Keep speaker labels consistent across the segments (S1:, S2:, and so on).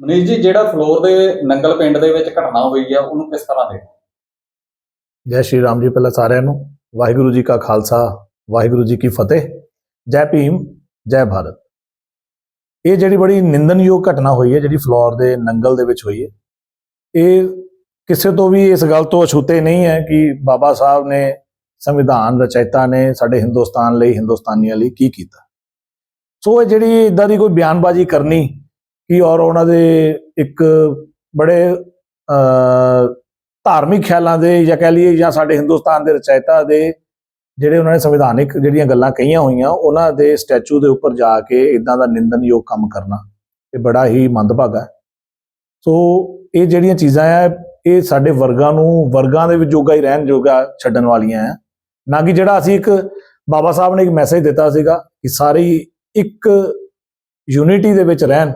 S1: ਮਨੀਸ਼ ਜੀ, ਜਿਹੜਾ ਫਲੋਰ ਦੇ ਨੰਗਲ ਪਿੰਡ ਦੇ ਵਿੱਚ ਘਟਨਾ ਹੋਈ ਆ, ਉਹਨੂੰ ਕਿਸ ਤਰ੍ਹਾਂ ਦੇ
S2: ਜੈ ਸ਼੍ਰੀ ਰਾਮ ਜੀ ਪਹਿਲਾਂ ਸਾਰਿਆਂ ਨੂੰ। ਵਾਹਿਗੁਰੂ ਜੀ ਕਾ ਖਾਲਸਾ, ਵਾਹਿਗੁਰੂ ਜੀ ਕੀ ਫਤਿਹ। ਜੈ ਭੀਮ, ਜੈ ਭਾਰਤ। ਇਹ ਜਿਹੜੀ ਬੜੀ ਨਿੰਦਨਯੋਗ ਘਟਨਾ ਹੋਈ ਹੈ, ਜਿਹੜੀ ਫਲੋਰ ਦੇ ਨੰਗਲ ਦੇ ਵਿੱਚ ਹੋਈ ਹੈ, ਇਹ ਕਿਸੇ ਤੋਂ ਵੀ ਇਸ ਗੱਲ ਤੋਂ ਅਛੂਤੇ ਨਹੀਂ ਹੈ ਕਿ ਬਾਬਾ ਸਾਹਿਬ ਨੇ ਸੰਵਿਧਾਨ ਰਚయిਤਾ ਨੇ, ਸਾਡੇ ਹਿੰਦੁਸਤਾਨ ਲਈ, ਹਿੰਦੁਸਤਾਨੀਆਂ ਲਈ ਕੀ ਕੀਤਾ। ਸੋ ਇਹ ਜਿਹੜੀ ਇਦਾਂ ਦੀ ਕੋਈ ਬਿਆਨਬਾਜ਼ੀ ਕਰਨੀ ਕਿ ਔਰ ਉਹਨਾਂ ਦੇ ਇੱਕ ਬੜੇ ਧਾਰਮਿਕ ਖਿਆਲਾਂ ਦੇ ਜਾਂ ਕਹਿ ਲਈਏ ਜਾਂ ਸਾਡੇ ਹਿੰਦੁਸਤਾਨ ਦੇ ਰਚయిਤਾ ਦੇ ਜਿਹੜੇ ਉਹਨਾਂ ਨੇ ਸੰਵਿਧਾਨਿਕ ਜਿਹੜੀਆਂ ਗੱਲਾਂ ਕਹੀਆਂ ਹੋਈਆਂ, ਉਹਨਾਂ ਦੇ ਸਟੈਚੂ ਦੇ ਉੱਪਰ ਜਾ ਕੇ ਇਦਾਂ ਦਾ ਨਿੰਦਨਯੋਗ ਕੰਮ ਕਰਨਾ, ਇਹ ਬੜਾ ਹੀ ਮੰਦਭਾਗਾ ਹੈ। ਸੋ ਇਹ ਜਿਹੜੀਆਂ ਚੀਜ਼ਾਂ ਆ, ਇਹ ਸਾਡੇ ਵਰਗਾਂ ਨੂੰ, ਵਰਗਾਂ ਦੇ ਵਿੱਚ ਜੋਗਾ ਹੀ ਰਹਿਣ ਜੋਗਾ ਛੱਡਣ ਵਾਲੀਆਂ ਆ। ਨਾ ਕਿ ਜਿਹੜਾ ਅਸੀਂ ਇੱਕ, ਬਾਬਾ ਸਾਹਿਬ ਨੇ ਇੱਕ ਮੈਸੇਜ ਦਿੱਤਾ ਸੀਗਾ ਕਿ ਸਾਰੀ ਇੱਕ ਯੂਨਿਟੀ ਦੇ ਵਿੱਚ ਰਹਿਣ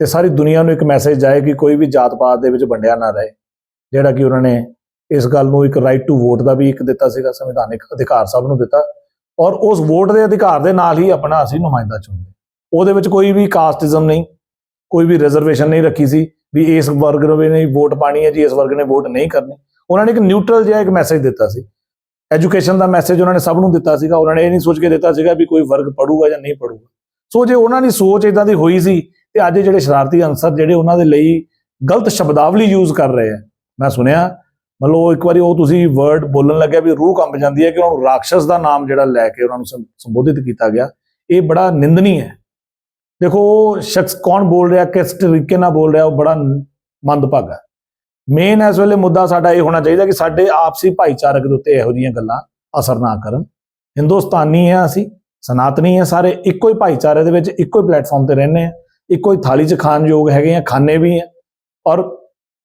S2: ਤੇ ਸਾਰੀ ਦੁਨੀਆ ਨੂੰ ਇੱਕ ਮੈਸੇਜ ਜਾਏ ਕਿ ਕੋਈ ਵੀ ਜਾਤ ਪਾਤ ਦੇ ਵਿੱਚ ਵੰਡਿਆ ਨਾ ਰਹੇ, ਜਿਹੜਾ ਕਿ ਉਹਨਾਂ ਨੇ ਇਸ ਗੱਲ ਨੂੰ ਇੱਕ ਰਾਈਟ ਟੂ ਵੋਟ ਦਾ ਵੀ ਇੱਕ ਦਿੱਤਾ ਸੀਗਾ, ਸੰਵਿਧਾਨਿਕ ਅਧਿਕਾਰ ਸਭ ਨੂੰ ਦਿੱਤਾ ਔਰ ਉਸ ਵੋਟ ਦੇ ਅਧਿਕਾਰ ਦੇ ਨਾਲ ਹੀ ਆਪਣਾ ਅਸੀਂ ਨੁਮਾਇੰਦਾ ਚੁਣਦੇ ਉਹਦੇ ਵਿੱਚ ਕੋਈ ਵੀ ਕਾਸਟਿਜ਼ਮ ਨਹੀਂ, ਕੋਈ ਵੀ ਰਿਜ਼ਰਵੇਸ਼ਨ ਨਹੀਂ ਰੱਖੀ ਸੀ ਵੀ ਇਸ ਵਰਗ ਨੂੰ ਨੇ ਵੋਟ ਪਾਣੀ ਹੈ ਜੀ, ਇਸ ਵਰਗ ਨੇ ਵੋਟ ਨਹੀਂ ਕਰਨੀ। ਉਹਨਾਂ ਨੇ ਇੱਕ ਨਿਊਟਰਲ ਜਿਹਾ ਇੱਕ ਮੈਸੇਜ ਦਿੱਤਾ ਸੀ। ਐਜੂਕੇਸ਼ਨ ਦਾ ਮੈਸੇਜ ਉਹਨਾਂ ਨੇ ਸਭ ਨੂੰ ਦਿੱਤਾ ਸੀਗਾ, ਉਹਨਾਂ ਨੇ ਇਹ ਨਹੀਂ ਸੋਚ ਕੇ ਦਿੱਤਾ ਸੀਗਾ ਵੀ ਕੋਈ ਵਰਗ ਪੜੂਗਾ ਜਾਂ ਨਹੀਂ ਪੜੂਗਾ ਸੋ ਜੇ ਉਹਨਾਂ ਦੀ ਸੋਚ ਇਦਾਂ ਦੀ ਹੋਈ ਸੀ ਤੇ ਅੱਜ ਜਿਹੜੇ ਸ਼ਰਾਰਤੀ ਅਨਸਰ ਜਿਹੜੇ ਉਹਨਾਂ ਦੇ ਲਈ ਗਲਤ ਸ਼ਬਦਾਵਲੀ ਯੂਜ਼ ਕਰ ਰਹੇ ਆ। ਮੈਂ ਸੁਣਿਆ, ਮਤਲਬ ਉਹ ਇੱਕ ਵਾਰੀ ਉਹ ਤੁਸੀਂ ਵਰਡ ਬੋਲਣ ਲੱਗਿਆ ਵੀ ਰੂਹ ਕੰਬ ਜਾਂਦੀ ਹੈ ਕਿ ਉਹਨਾਂ ਨੂੰ ਰਾਖਸ਼ ਦਾ ਨਾਮ ਜਿਹੜਾ ਲੈ ਕੇ ਉਹਨਾਂ ਨੂੰ ਸੰਬੋਧਿਤ ਕੀਤਾ ਗਿਆ। ਇਹ ਬੜਾ ਨਿੰਦਨੀ ਹੈ। ਦੇਖੋ, ਉਹ ਸ਼ਖਸ ਕੌਣ ਬੋਲ ਰਿਹਾ, ਕਿਸ ਤਰੀਕੇ ਨਾਲ ਬੋਲ ਰਿਹਾ, ਉਹ ਬੜਾ ਮੰਦਭਾਗਾ। ਮੇਨ ਇਸ ਵੇਲੇ ਮੁੱਦਾ ਸਾਡਾ ਇਹ ਹੋਣਾ ਚਾਹੀਦਾ ਕਿ ਸਾਡੇ ਆਪਸੀ ਭਾਈਚਾਰਕ ਦੇ ਉੱਤੇ ਇਹੋ ਜਿਹੀਆਂ ਗੱਲਾਂ ਅਸਰ ਨਾ ਕਰਨ। ਹਿੰਦੁਸਤਾਨੀ ਆ ਅਸੀਂ, ਸਨਾਤਨੀ ਆ ਸਾਰੇ, ਇੱਕੋ ਹੀ ਭਾਈਚਾਰੇ ਦੇ ਵਿੱਚ ਇੱਕੋ ਹੀ ਪਲੇਟਫਾਰਮ ਤੇ ਰਹਿੰਦੇ ਆ ਇੱਕੋ ਹੀ ਥਾਲੀ 'ਚ ਖਾਣ ਯੋਗ ਹੈਗੇ ਆ ਖਾਣੇ ਵੀ ਆ। ਔਰ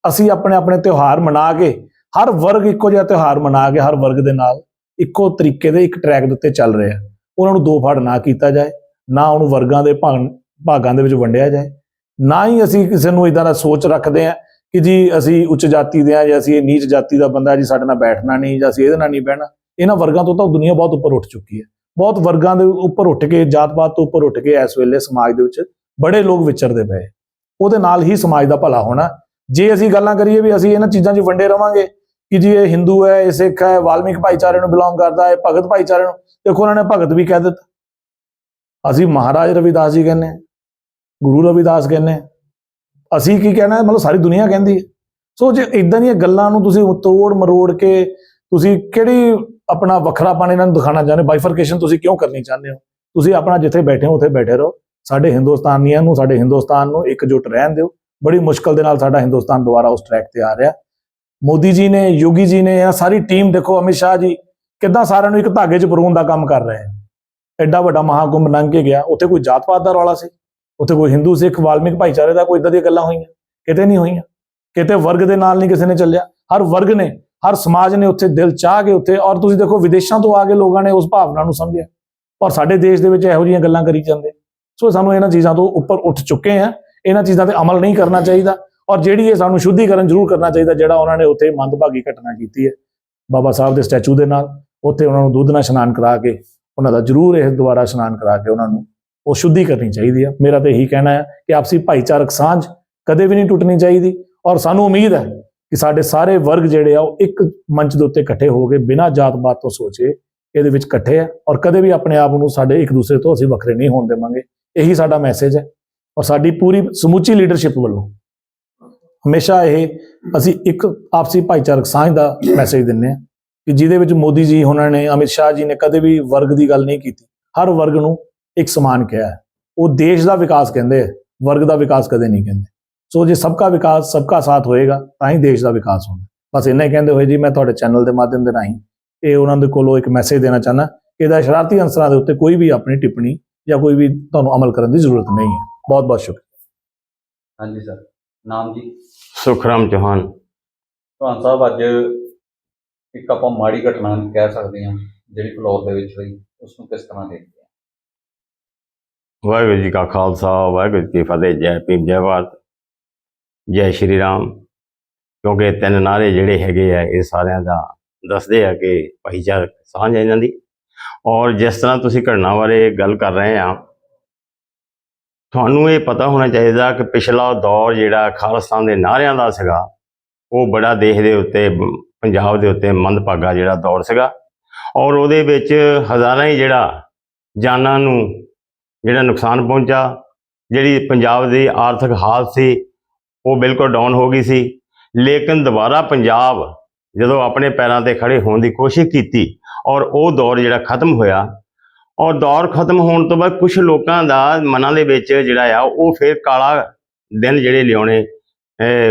S2: ਅਸੀਂ ਆਪਣੇ ਆਪਣੇ ਤਿਉਹਾਰ ਮਨਾ ਕੇ, ਹਰ ਵਰਗ ਇੱਕੋ ਜਿਹਾ ਤਿਉਹਾਰ ਮਨਾ ਕੇ, ਹਰ ਵਰਗ ਦੇ ਨਾਲ ਇੱਕੋ ਤਰੀਕੇ ਦੇ ਇੱਕ ਟਰੈਕ ਦੇ ਉੱਤੇ ਚੱਲ ਰਿਹਾ ਉਹਨਾਂ ਨੂੰ ਦੋ ਫੜ ਨਾ ਕੀਤਾ ਜਾਏ, ਨਾ ਉਹਨੂੰ ਵਰਗਾਂ ਦੇ ਭਾਗ, ਭਾਗਾਂ ਦੇ ਵਿੱਚ ਵੰਡਿਆ ਜਾਏ। ਨਾ ਹੀ ਅਸੀਂ ਕਿਸੇ ਨੂੰ ਇਦਾਂ ਦਾ ਸੋਚ ਰੱਖਦੇ ਆ ਕਿ ਜੀ ਅਸੀਂ ਉੱਚ ਜਾਤੀ ਦੇ ਆ ਜਾਂ ਅਸੀਂ ਇਹ ਨੀਚ ਜਾਤੀ ਦਾ ਬੰਦਾ ਜੀ ਸਾਡੇ ਨਾਲ ਬੈਠਣਾ ਨਹੀਂ ਜਾਂ ਅਸੀਂ ਇਹਦੇ ਨਾਲ ਨਹੀਂ ਬਹਿਣਾ। ਇਹਨਾਂ ਵਰਗਾਂ ਤੋਂ ਤਾਂ ਦੁਨੀਆ ਬਹੁਤ ਉੱਪਰ ਉੱਠ ਚੁੱਕੀ ਹੈ। ਬਹੁਤ ਵਰਗਾਂ ਦੇ ਉੱਪਰ ਉੱਠ ਕੇ, ਜਾਤ-ਪਾਤ ਤੋਂ ਉੱਪਰ ਉੱਠ ਕੇ ਇਸ ਵੇਲੇ ਸਮਾਜ ਦੇ ਵਿੱਚ ਬੜੇ ਲੋਕ ਵਿਚਰਦੇ ਪਏ। ਉਹਦੇ ਨਾਲ ਹੀ ਸਮਾਜ ਦਾ ਭਲਾ ਹੋਣਾ। ਜੇ ਅਸੀਂ ਗੱਲਾਂ ਕਰੀਏ ਵੀ ਅਸੀਂ ਇਹਨਾਂ ਚੀਜ਼ਾਂ 'ਚ ਵੰਡੇ ਰਵਾਂਗੇ ਕਿ ਜੀ ਇਹ ਹਿੰਦੂ ਹੈ, ਇਹ ਸਿੱਖ ਹੈ ਵਾਲਮੀਕ ਭਾਈਚਾਰੇ ਨੂੰ ਬਿਲੋਂਗ ਕਰਦਾ ਹੈ ਭਗਤ ਭਾਈਚਾਰੇ ਨੂੰ, ਦੇਖੋ ਉਹਨਾਂ ਨੇ ਭਗਤ ਵੀ ਕਹਿ ਦਿੱਤਾ। ਅਸੀਂ ਮਹਾਰਾਜ ਰਵਿਦਾਸ ਜੀ ਕਹਿੰਦੇ ਗੁਰੂ ਰਵਿਦਾਸ ਕਹਿੰਦੇ ਅਸੀਂ ਕੀ ਕਹਿਣਾ, ਮਤਲਬ ਸਾਰੀ ਦੁਨੀਆ ਕਹਿੰਦੀ ਹੈ। ਸੋ ਜੇ ਇਦਾਂ ਦੀਆਂ ਗੱਲਾਂ ਨੂੰ ਤੁਸੀਂ ਤੋੜ ਮਰੋੜ ਕੇ ਤੁਸੀਂ ਕਿਹੜੀ ਆਪਣਾ ਵੱਖਰਾਪਣ ਇਹਨਾਂ ਨੂੰ ਦਿਖਾਣਾ ਚਾਹੁੰਦੇ ਬਾਈਫਰਕੇਸ਼ਨ ਤੁਸੀਂ ਕਿਉਂ ਕਰਨੀ ਚਾਹੁੰਦੇ ਹੋ? ਤੁਸੀਂ ਆਪਣਾ ਜਿੱਥੇ ਬੈਠੇ ਹੋ, ਉੱਥੇ ਬੈਠੇ ਰਹੋ। ਸਾਡੇ ਹਿੰਦੁਸਤਾਨੀਆਂ ਨੂੰ, ਸਾਡੇ ਹਿੰਦੁਸਤਾਨ ਨੂੰ ਇਕਜੁੱਟ ਰਹਿਣ ਦਿਓ। ਬੜੀ ਮੁਸ਼ਕਲ ਦੇ ਨਾਲ ਸਾਡਾ ਹਿੰਦੁਸਤਾਨ ਦੁਬਾਰਾ ਉਸ ਟਰੈਕ ਤੇ ਆ ਰਿਹਾ। ਮੋਦੀ ਜੀ ਨੇ, ਯੋਗੀ ਜੀ ਨੇ, ਇਹ ਸਾਰੀ ਟੀਮ ਦੇਖੋ, ਅਮਿਤ ਸ਼ਾਹ ਜੀ, ਕਿੱਦਾਂ ਸਾਰਿਆਂ ਨੂੰ ਇੱਕ ਧਾਗੇ 'ਚ ਪਰੋਣ ਦਾ ਕੰਮ ਕਰ ਰਹੇ ਹੈ ਐਡਾ ਵੱਡਾ ਮਹਾਕੁੰਭ ਲੰਘ ਕੇ ਗਿਆ। ਉੱਥੇ ਕੋਈ ਜਾਤ ਪਾਤ ਦਾ ਰੌਲਾ ਸੀ? ਉੱਥੇ ਕੋਈ ਹਿੰਦੂ, ਸਿੱਖ, ਵਾਲਮੀਕ ਭਾਈਚਾਰੇ ਦਾ ਕੋਈ ਇਦਾਂ ਦੀਆਂ ਗੱਲਾਂ ਹੋਈਆਂ? ਕਿਤੇ ਨਹੀਂ ਹੋਈਆਂ। ਕਿਤੇ ਵਰਗ ਦੇ ਨਾਲ ਨਹੀਂ ਕਿਸੇ ਨੇ ਚੱਲਿਆ। ਹਰ ਵਰਗ ਨੇ, ਹਰ ਸਮਾਜ ਨੇ ਉੱਥੇ ਦਿਲ ਚਾਹ ਕੇ ਉੱਥੇ, ਔਰ ਤੁਸੀਂ ਦੇਖੋ ਵਿਦੇਸ਼ਾਂ ਤੋਂ ਆ ਕੇ ਲੋਕਾਂ ਨੇ ਉਸ ਭਾਵਨਾ ਨੂੰ ਸਮਝਿਆ। ਔਰ ਸਾਡੇ ਦੇਸ਼ ਦੇ ਵਿੱਚ ਇਹੋ ਜਿਹੀਆਂ ਗੱਲਾਂ ਕਰੀ ਜਾਂਦੇ। ਸੋ ਸਾਨੂੰ ਇਹਨਾਂ ਚੀਜ਼ਾਂ ਤੋਂ ਉੱਪਰ ਉੱਠ ਚੁੱਕੇ ਆ ਇਹਨਾਂ ਚੀਜ਼ਾਂ ਤੇ ਅਮਲ ਨਹੀਂ ਕਰਨਾ ਚਾਹੀਦਾ ਔਰ ਜਿਹੜੀ ਇਹ ਸਾਨੂੰ ਸ਼ੁੱਧੀਕਰਨ ਜ਼ਰੂਰ ਕਰਨਾ ਚਾਹੀਦਾ ਜਿਹੜਾ ਉਹਨਾਂ ਨੇ ਉੱਥੇ ਮੰਦਭਾਗੀ ਘਟਨਾ ਕੀਤੀ ਹੈ। ਬਾਬਾ ਸਾਹਿਬ ਦੇ ਸਟੈਚੂ ਦੇ ਨਾਲ ਉੱਥੇ ਉਹਨਾਂ ਨੂੰ ਦੁੱਧ ਨਾਲ ਇਸ਼ਨਾਨ ਕਰਾ ਕੇ, ਉਹਨਾਂ ਦਾ ਜ਼ਰੂਰ ਇਹ ਦੁਬਾਰਾ ਇਸ਼ਨਾਨ ਕਰਾ ਕੇ ਉਹਨਾਂ ਨੂੰ ਉਹ ਸ਼ੁੱਧੀ ਕਰਨੀ ਚਾਹੀਦੀ ਹੈ। ਮੇਰਾ ਤਾਂ ਇਹੀ ਕਹਿਣਾ ਹੈ ਕਿ ਆਪਸੀ ਭਾਈਚਾਰਕ ਸਾਂਝ ਕਦੇ ਵੀ ਨਹੀਂ ਟੁੱਟਣੀ ਚਾਹੀਦੀ ਔਰ ਸਾਨੂੰ ਉਮੀਦ ਹੈ ਕਿ ਸਾਡੇ ਸਾਰੇ ਵਰਗ ਜਿਹੜੇ ਆ ਉਹ ਇੱਕ ਮੰਚ ਦੇ ਉੱਤੇ ਇਕੱਠੇ ਹੋ ਕੇ ਬਿਨਾਂ ਜਾਤ-ਪਾਤ ਤੋਂ ਸੋਚੇ ਇਹਦੇ ਵਿੱਚ ਇਕੱਠੇ ਆ ਔਰ ਕਦੇ ਵੀ ਆਪਣੇ ਆਪ ਨੂੰ ਸਾਡੇ ਇੱਕ ਦੂਸਰੇ ਤੋਂ ਅਸੀਂ ਵੱਖਰੇ ਨਹੀਂ ਹੋਣ ਦੇਵਾਂਗੇ। ਇਹੀ ਸਾਡਾ ਮੈਸੇਜ ਹੈ ਔਰ ਸਾਡੀ ਪੂਰੀ ਸਮੁੱਚੀ ਲੀਡਰਸ਼ਿਪ ਵੱਲੋਂ ਹਮੇਸ਼ਾ ਇਹ ਅਸੀਂ ਇੱਕ ਆਪਸੀ ਭਾਈਚਾਰਕ ਸਾਂਝ ਦਾ ਮੈਸੇਜ ਦਿੰਨੇ ਆ ਕਿ ਜਿਹਦੇ ਵਿੱਚ ਮੋਦੀ ਜੀ ਉਹਨਾਂ ਨੇ, ਅਮਿਤ ਸ਼ਾਹ ਜੀ ਨੇ ਕਦੇ ਵੀ ਵਰਗ ਦੀ ਗੱਲ ਨਹੀਂ ਕੀਤੀ। ਹਰ ਵਰਗ ਨੂੰ ਇੱਕ ਸਮਾਨ ਕਿਹਾ ਹੈ। ਉਹ ਦੇਸ਼ ਦਾ ਵਿਕਾਸ ਕਹਿੰਦੇ ਆ, ਵਰਗ ਦਾ ਵਿਕਾਸ ਕਦੇ ਨਹੀਂ ਕਹਿੰਦੇ। ਸੋ ਜੇ ਸਭ ਸਬਕਾ ਵਿਕਾਸ ਸਭ ਸਬਕਾ ਸਾਥ ਹੋਏਗਾ, ਤਾਂ ਹੀ ਦੇਸ਼ ਦਾ ਵਿਕਾਸ ਹੋਣਾ। ਬਸ ਇੰਨਾ ਹੀ ਕਹਿੰਦੇ ਹੋਏ ਜੀ, ਮੈਂ ਤੁਹਾਡੇ ਚੈਨਲ ਦੇ ਮਾਧਿਅਮ ਦੇ ਰਾਹੀਂ ਇਹ ਉਹਨਾਂ ਦੇ ਕੋਲੋਂ ਇੱਕ ਮੈਸੇਜ ਦੇਣਾ ਚਾਹੁੰਦਾ ਕਿ ਇਹਦਾ ਸ਼ਰਾਰਤੀ ਅੰਸਰਾਂ ਦੇ ਉੱਤੇ ਕੋਈ ਵੀ ਆਪਣੀ ਟਿੱਪਣੀ ਜਾਂ ਕੋਈ ਵੀ ਤੁਹਾਨੂੰ ਅਮਲ ਕਰਨ ਦੀ ਜ਼ਰੂਰਤ ਨਹੀਂ ਹੈ। ਬਹੁਤ ਬਹੁਤ ਸ਼ੁਕਰੀਆ।
S1: ਹਾਂਜੀ ਸਰ। ਨਾਮ ਜੀ?
S3: ਸੁਖਰਾਮ ਚੌਹਾਨ।
S1: ਭਾਨ ਸਾਹਿਬ ਅੱਜ ਇੱਕ ਆਪਾਂ ਮਾੜੀ ਘਟਨਾ ਨੂੰ ਕਹਿ ਸਕਦੇ ਹਾਂ ਜਿਹੜੀ ਫਲੋਰ ਦੇ ਵਿੱਚ ਹੋਈ। ਉਸ ਨੂੰ ਕਿਸ ਤਰ੍ਹਾਂ ਦੇਖਦੇ ਹਾਂ?
S3: ਵਾਹਿਗੁਰੂ ਜੀ ਕਾ ਖਾਲਸਾ ਵਾਹਿਗੁਰੂ ਜੀ ਕੀ ਫਤਿਹ ਜੈ ਭੀਮ ਜੈ ਭਾਰਤ ਜੈ ਸ਼੍ਰੀ ਰਾਮ। ਕਿਉਂਕਿ ਇਹ ਤਿੰਨ ਨਾਰੇ ਜਿਹੜੇ ਹੈਗੇ ਆ ਇਹ ਸਾਰਿਆਂ ਦਾ ਦੱਸਦੇ ਆ ਕਿ ਭਾਈਚਾਰਕ ਸਾਂਝ ਹੈ ਇਹਨਾਂ ਦੀ। ਔਰ ਜਿਸ ਤਰ੍ਹਾਂ ਤੁਸੀਂ ਘਟਨਾ ਬਾਰੇ ਗੱਲ ਕਰ ਰਹੇ ਆ, ਤੁਹਾਨੂੰ ਇਹ ਪਤਾ ਹੋਣਾ ਚਾਹੀਦਾ ਕਿ ਪਿਛਲਾ ਦੌਰ ਜਿਹੜਾ ਖਾਲਿਸਤਾਨ ਦੇ ਨਾਅਰਿਆਂ ਦਾ ਸੀਗਾ, ਉਹ ਬੜਾ ਦੇਸ਼ ਦੇ ਉੱਤੇ, ਪੰਜਾਬ ਦੇ ਉੱਤੇ ਮੰਦਭਾਗਾ ਜਿਹੜਾ ਦੌਰ ਸੀਗਾ। ਔਰ ਉਹਦੇ ਵਿੱਚ ਹਜ਼ਾਰਾਂ ਹੀ ਜਿਹੜਾ ਜਾਨਾਂ ਨੂੰ ਜਿਹੜਾ ਨੁਕਸਾਨ ਪਹੁੰਚਾ, ਜਿਹੜੀ ਪੰਜਾਬ ਦੀ ਆਰਥਿਕ ਹਾਲਤ ਸੀ, ਉਹ ਬਿਲਕੁਲ ਡਾਊਨ ਹੋ ਗਈ ਸੀ। ਲੇਕਿਨ ਦੁਬਾਰਾ ਪੰਜਾਬ ਜਦੋਂ ਆਪਣੇ ਪੈਰਾਂ ਤੇ ਖੜੇ ਹੋਣ ਦੀ ਕੋਸ਼ਿਸ਼ ਕੀਤੀ ਔਰ ਉਹ ਦੌਰ ਜਿਹੜਾ ਖਤਮ ਹੋਇਆ। ਔਰ ਦੌਰ ਖਤਮ ਹੋਣ ਤੋਂ ਬਾਅਦ ਕੁਝ ਲੋਕਾਂ ਦਾ ਮਨਾਂ ਦੇ ਵਿੱਚ ਜਿਹੜਾ ਆ, ਉਹ ਫਿਰ ਕਾਲਾ ਦਿਨ ਜਿਹੜੇ ਲਿਆਉਣੇ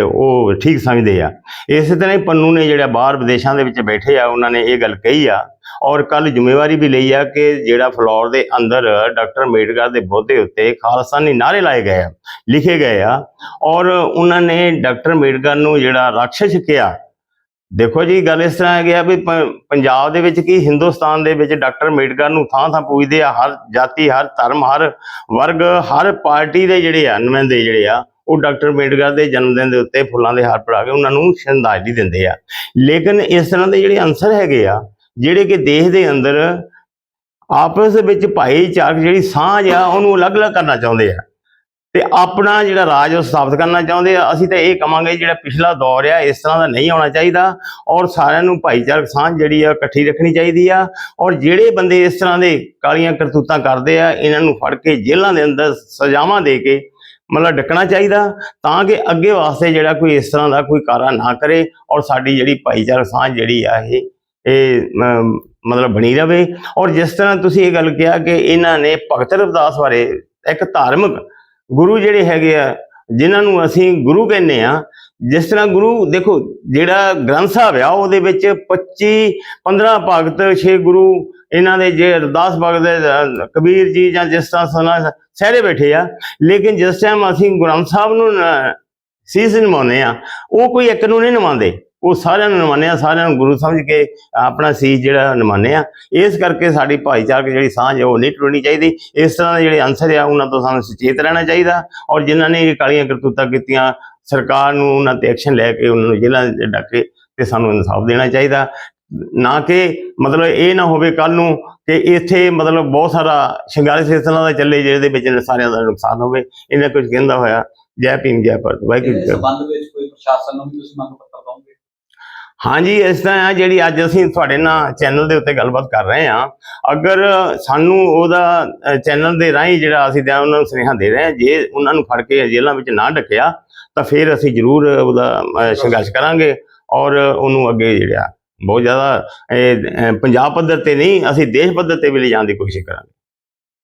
S3: ਉਹ ਠੀਕ ਸਮਝਦੇ ਆ। ਇਸੇ ਤਰ੍ਹਾਂ ਹੀ ਪੰਨੂ ਨੇ ਜਿਹੜਾ ਬਾਹਰ ਵਿਦੇਸ਼ਾਂ ਦੇ ਵਿੱਚ ਬੈਠੇ ਆ, ਉਹਨਾਂ ਨੇ ਇਹ ਗੱਲ ਕਹੀ ਆ। ਔਰ ਕੱਲ ਜ਼ਿੰਮੇਵਾਰੀ ਵੀ ਲਈ ਆ ਕਿ ਜਿਹੜਾ ਫਲੋਰ ਦੇ ਅੰਦਰ ਡਾਕਟਰ ਅੰਬੇਡਕਰ ਦੇ ਬੁੱਧ ਉੱਤੇ ਖਾਲਸਾਨੀ ਨਾਰੇ ਲਾਏ ਗਏ ਆ, ਲਿਖੇ ਗਏ ਆ। ਔਰ ਉਹਨਾਂ ਨੇ ਡਾਕਟਰ ਅੰਬੇਡਕਰ ਨੂੰ ਜਿਹੜਾ ਰਾਖਸ਼ ਕਿਹਾ ਦੇਖੋ ਜੀ, ਗੱਲ ਇਸ ਤਰ੍ਹਾਂ ਹੈਗੀ ਆ ਵੀ ਪੰਜਾਬ ਦੇ ਵਿੱਚ ਕੀ ਹਿੰਦੁਸਤਾਨ ਦੇ ਵਿੱਚ ਡਾਕਟਰ ਅੰਬੇਡਕਰ ਨੂੰ ਥਾਂ ਥਾਂ ਪੂਜਦੇ ਆ, ਹਰ ਜਾਤੀ, ਹਰ ਧਰਮ, ਹਰ ਵਰਗ, ਹਰ ਪਾਰਟੀ ਦੇ ਜਿਹੜੇ ਆ, ਨੁਮਾਇੰਦੇ ਜਿਹੜੇ ਆ, ਉਹ ਡਾਕਟਰ ਅੰਬੇਡਕਰ ਦੇ ਜਨਮ ਦਿਨ ਦੇ ਉੱਤੇ ਫੁੱਲਾਂ ਦੇ ਹਾਰ ਪੜਾ ਕੇ ਉਹਨਾਂ ਨੂੰ ਸ਼ਰਧਾਂਜਲੀ ਦਿੰਦੇ ਆ। ਲੇਕਿਨ ਇਸ ਤਰ੍ਹਾਂ ਦੇ ਜਿਹੜੇ ਅੰਸਰ ਹੈਗੇ ਆ, ਜਿਹੜੇ ਕਿ ਦੇਸ਼ ਦੇ ਅੰਦਰ ਆਪਸ ਵਿੱਚ ਭਾਈਚਾਰਕ ਜਿਹੜੀ ਸਾਂਝ ਆ, ਉਹਨੂੰ ਅਲੱਗ-ਅਲੱਗ ਕਰਨਾ ਚਾਹੁੰਦੇ ਆ। ਤੇ ਆਪਣਾ ਜਿਹੜਾ ਰਾਜ ਉਹ ਸਥਾਪਿਤ ਕਰਨਾ ਚਾਹੁੰਦੇ ਆ। ਅਸੀਂ ਤਾਂ ਇਹ ਕਵਾਂਗੇ ਜਿਹੜਾ ਪਿਛਲਾ ਦੌਰ ਆ, ਇਸ ਤਰ੍ਹਾਂ ਦਾ ਨਹੀਂ ਆਉਣਾ ਚਾਹੀਦਾ ਔਰ ਸਾਰਿਆਂ ਨੂੰ ਭਾਈਚਾਰਕ ਸਾਂਝ ਜਿਹੜੀ ਆ, ਇਕੱਠੀ ਰੱਖਣੀ ਚਾਹੀਦੀ ਆ ਔਰ ਜਿਹੜੇ ਬੰਦੇ ਇਸ ਤਰ੍ਹਾਂ ਦੇ ਕਾਲੀਆਂ ਕਰਤੂਤਾਂ ਕਰਦੇ ਆ, ਇਹਨਾਂ ਨੂੰ ਫੜ ਕੇ ਜੇਲ੍ਹਾਂ ਦੇ ਅੰਦਰ ਸਜ਼ਾਵਾਂ ਦੇ ਕੇ ਮਤਲਬ ਡੱਕਣਾ ਚਾਹੀਦਾ ਤਾਂ ਕਿ ਅੱਗੇ ਵਾਸਤੇ ਜਿਹੜਾ ਕੋਈ ਇਸ ਤਰ੍ਹਾਂ ਦਾ ਕੋਈ ਕਾਰਾ ਨਾ ਕਰੇ ਔਰ ਸਾਡੀ ਜਿਹੜੀ ਭਾਈਚਾਰਕ ਸਾਂਝ ਜਿਹੜੀ ਆ, ਇਹ ਇਹ ਮਤਲਬ ਬਣੀ ਰਵੇ। ਔਰ ਜਿਸ ਤਰ੍ਹਾਂ ਤੁਸੀਂ ਇਹ ਗੱਲ ਕਿਹਾ ਕਿ ਇਹਨਾਂ ਨੇ ਭਗਤ ਰਵਿਦਾਸ ਬਾਰੇ ਇੱਕ ਧਾਰਮਿਕ ਗੁਰੂ ਜਿਹੜੇ ਹੈਗੇ ਆ ਜਿਨ੍ਹਾਂ ਨੂੰ ਅਸੀਂ ਗੁਰੂ ਕਹਿੰਦੇ ਆ ਜਿਸ ਤਰ੍ਹਾਂ ਗੁਰੂ ਦੇਖੋ ਜਿਹੜਾ ਗ੍ਰੰਥ ਸਾਹਿਬ ਆ ਉਹਦੇ ਵਿੱਚ 25 15 ਭਗਤ 6 ਗੁਰੂ ਇਹਨਾਂ ਦੇ ਜੇ ਅਰਦਾਸ ਭਗਤ ਕਬੀਰ ਜੀ ਜਾਂ ਜਿਸ ਤਰ੍ਹਾਂ ਸਨਾ ਸਹਿਰੇ ਬੈਠੇ ਆ ਲੇਕਿਨ ਜਿਸ ਟਾਈਮ ਅਸੀਂ ਗ੍ਰੰਥ ਸਾਹਿਬ ਨੂੰ ਅ, ਸੀਸ ਨਿਵਾਉਂਦੇ ਆ ਉਹ ਕੋਈ ਇੱਕ ਨੂੰ ਨਹੀਂ ਨਿਵਾਉਂਦੇ। ਉਹ ਸਾਰਿਆਂ ਨੂੰ ਆ ਸਾਰਿਆਂ ਨੂੰ ਗੁਰੂ ਸਮਝ ਕੇ ਆਪਣਾ ਸੀਸ ਜਿਹੜਾ ਆ। ਇਸ ਕਰਕੇ ਸਾਡੀ ਭਾਈਚਾਰਕ ਜਿਹੜੀ ਸਾਂਝ ਹੈ ਉਹ ਨਹੀਂ ਟੁੱਟਣੀ ਚਾਹੀਦੀ। ਇਸ ਤਰ੍ਹਾਂ ਦੇ ਜਿਹੜੇ ਅੰਸਰ ਆ ਉਹਨਾਂ ਤੋਂ ਸਾਨੂੰ ਸੁਚੇਤ ਰਹਿਣਾ ਚਾਹੀਦਾ। ਔਰ ਜਿਨ੍ਹਾਂ ਨੇ ਇਹ ਕਾਲੀਆਂ ਕਰਤੂਤਾਂ ਕੀਤੀਆਂ ਸਰਕਾਰ ਨੂੰ ਉਹਨਾਂ ਤੇ ਐਕਸ਼ਨ ਲੈ ਕੇ ਉਹਨਾਂ ਨੂੰ ਜੇਲ੍ਹਾਂ 'ਚ ਡੱਕੇ ਤੇ ਸਾਨੂੰ ਇਨਸਾਫ ਦੇਣਾ ਚਾਹੀਦਾ। ਨਾ ਕਿ ਮਤਲਬ ਇਹ ਨਾ ਹੋਵੇ ਕੱਲ ਨੂੰ ਕਿ ਇੱਥੇ ਮਤਲਬ ਬਹੁਤ ਸਾਰਾ ਸ਼ਿੰਗਾਰੀ ਸਿਲਸਿਲਾ ਦਾ ਚੱਲੇ ਜਿਹਦੇ ਵਿੱਚ ਸਾਰਿਆਂ ਦਾ ਨੁਕਸਾਨ ਹੋਵੇ। ਇਹਨਾਂ ਕੁਝ ਕਹਿੰਦਾ ਹੋਇਆ ਜੈ ਭੀਮ ਜੈ ਭਾਰਤ। ਵਾਹਿਗੁਰੂ ਜੀ।
S1: ਸੰਬੰਧ ਵਿੱਚ ਕੋਈ ਪ੍ਰਸ਼ਾਸਨ ਨੂੰ ਵੀ ਤੁਸੀਂ ਮੰਗ
S3: ਹਾਂਜੀ ਇਸ ਤਰ੍ਹਾਂ ਹੈ ਜਿਹੜੀ ਅੱਜ ਅਸੀਂ ਤੁਹਾਡੇ ਨਾਲ ਚੈਨਲ ਦੇ ਉੱਤੇ ਗੱਲਬਾਤ ਕਰ ਰਹੇ ਹਾਂ। ਅਗਰ ਸਾਨੂੰ ਉਹਦਾ ਚੈਨਲ ਦੇ ਰਾਹੀਂ ਜਿਹੜਾ ਅਸੀਂ ਤਾਂ ਉਹਨਾਂ ਨੂੰ ਸੁਨੇਹਾ ਦੇ ਰਹੇ ਹਾਂ ਜੇ ਉਹਨਾਂ ਨੂੰ ਫੜ ਕੇ ਜੇਲ੍ਹਾਂ ਵਿੱਚ ਨਾ ਡੱਕਿਆ ਤਾਂ ਫਿਰ ਅਸੀਂ ਜ਼ਰੂਰ ਉਹਦਾ ਸੰਘਰਸ਼ ਕਰਾਂਗੇ ਔਰ ਉਹਨੂੰ ਅੱਗੇ ਜਿਹੜਾ ਬਹੁਤ ਜ਼ਿਆਦਾ ਇਹ, ਪੰਜਾਬ ਪੱਧਰ ਤੇ ਨਹੀਂ ਅਸੀਂ ਦੇਸ਼ ਪੱਧਰ ਤੇ ਵੀ ਲਿਜਾਣ ਦੀ ਕੋਸ਼ਿਸ਼ ਕਰਾਂਗੇ।